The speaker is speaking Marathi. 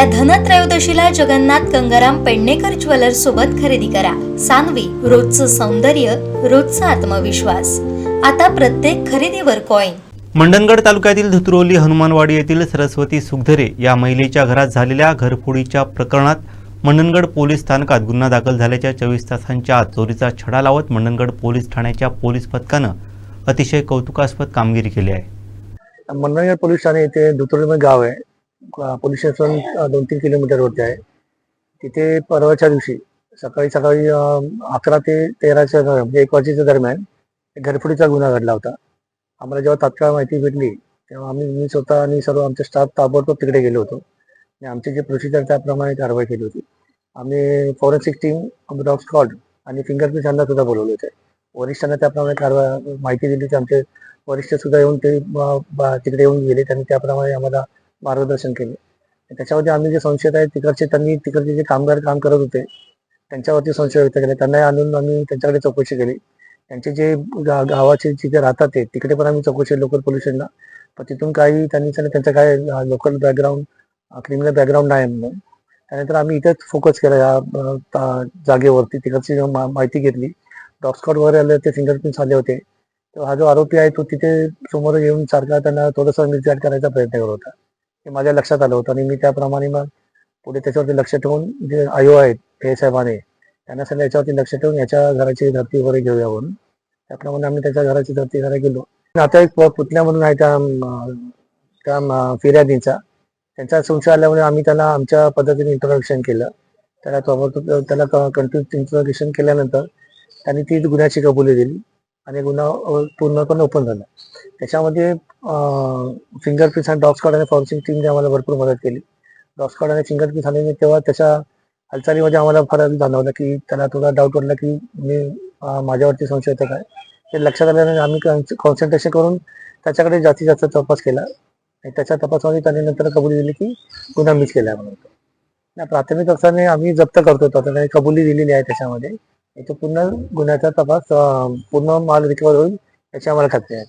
या धनत्रयोदशीला जगन्नाथ गंगाराम पेडणेकर ज्वेलर्स सोबत खरेदी करा. सानवी रोजचं सौंदर्य रोजचा आत्मविश्वास. आता प्रत्येक खरेदीवर कॉईन मंडणगड तालुक्यातील धुत्रोली हनुमानवाडी येथील सरस्वती सुखधरे या महिलेच्या घरात झालेल्या घरफोडीच्या प्रकरणात मंडणगड पोलीस स्थानकात गुन्हा दाखल झाल्याच्या चोवीस तासांच्या आत चोरीचा छडा लावत मंडणगड पोलीस ठाण्याच्या पोलीस पथकानं अतिशय कौतुकास्पद कामगिरी केली आहे. मंडणगड पोलीस ठाणे येथे दुतोडीमध्ये गाव आहे. पोलीस स्टेशन दोन तीन किलोमीटरवरती आहे. तिथे परवाच्या दिवशी सकाळी सकाळी अकरा ते तेराच्या दरम्यान, म्हणजे एक वाजेच्या दरम्यान घरफोडीचा गुन्हा घडला होता. आम्हाला जेव्हा तात्काळ माहिती भेटली तेव्हा आम्ही मी स्वतः आणि सर्व आमचे स्टाफ ताबडतोब तिकडे गेलो होतो. आणि आमचे जे प्रोसिजर त्याप्रमाणे कारवाई केली होती. आम्ही फॉरेन्सिक टीम डॉग स्कॉड आणि फिंगरप्रिंट यांना सुद्धा बोलवले होते. वरिष्ठांना त्याप्रमाणे कारवाई माहिती दिली होती. आमचे वरिष्ठ सुद्धा येऊन ते तिकडे येऊन गेले. त्यांनी त्याप्रमाणे आम्हाला मार्गदर्शन केले. त्याच्यावरती आम्ही जे संशयित आहेत तिकडचे त्यांनी तिकडचे जे कामगार काम करत होते त्यांच्यावरती संशय व्यक्त केले. त्यांनाही आणून आम्ही त्यांच्याकडे चौकशी केली. त्यांचे जे गा- गावाचे जिथे राहतात ते तिकडे पण आम्ही चौकशी लोकल पोल्युशनला पण तिथून काही त्यांनी सांगितलं त्यांचं काय लोकल बॅकग्राऊंड क्रिमिनल बॅकग्राऊंड नाही म्हणून. त्यानंतर आम्ही इथेच फोकस केला या ता- जागेवरती. तिकडची मा- माहिती घेतली. डॉग वगैरे आले होते फिंगरप्रिंट्स आले होते. तर हा जो आरोपी आहे तो तिथे समोर येऊन सारखा त्यांना थोडंसं मिसगाईड करायचा प्रयत्न करत होता. हे माझ्या लक्षात आलं होतं आणि मी त्याप्रमाणे मग पुढे त्याच्यावरती लक्ष ठेवून जे आयो आहेत हे साहेबाने त्यांना सगळं याच्यावरती लक्ष ठेवून याच्या घराची धरती वगैरे घेऊया म्हणून. त्याप्रमाणे आम्ही त्याच्या घराची धरती घरा गेलो. आता एक प- पुतण्या म्हणून आहे त्या त्या फिर्यादीचा. त्यांचा संशय आल्यामुळे आम्ही त्याला आमच्या पद्धतीने इंट्रोडक्शन केलं. त्याला त्याला कंटिन्यू इंट्रोडक्शन केल्यानंतर त्यांनी ती गुन्ह्याची कबुली दिली. आणि गुन्हा पूर्णपणे ओपन झाला. त्याच्यामध्ये फिंगरप्रिंट्स आणि डॉग स्कॉड आणि फॉरेन्सिक टीमने आम्हाला भरपूर मदत केली. डॉग स्कॉड आणि फिंगरप्रिंट्स आल्याने तेव्हा त्याच्या हालचालीमध्ये आम्हाला फरक जाणवला की त्याला थोडा डाऊट वाटला की मी माझ्यावरती संशय होता काय? ते लक्षात आल्याने आम्ही कॉन्सन्ट्रेशन करून त्याच्याकडे जास्तीत जास्त तपास केला. आणि त्याच्या तपासामध्ये त्याने नंतर कबुली दिली की गुन्हा मिस केला म्हणून. प्राथमिक अर्थाने आम्ही जप्त करतो. आता त्याने कबुली दिलेली आहे त्याच्यामध्ये. पूर्ण गुन्ह्याचा तपास पूर्ण माल रिकवर होईल याची आम्हाला खात्री आहे.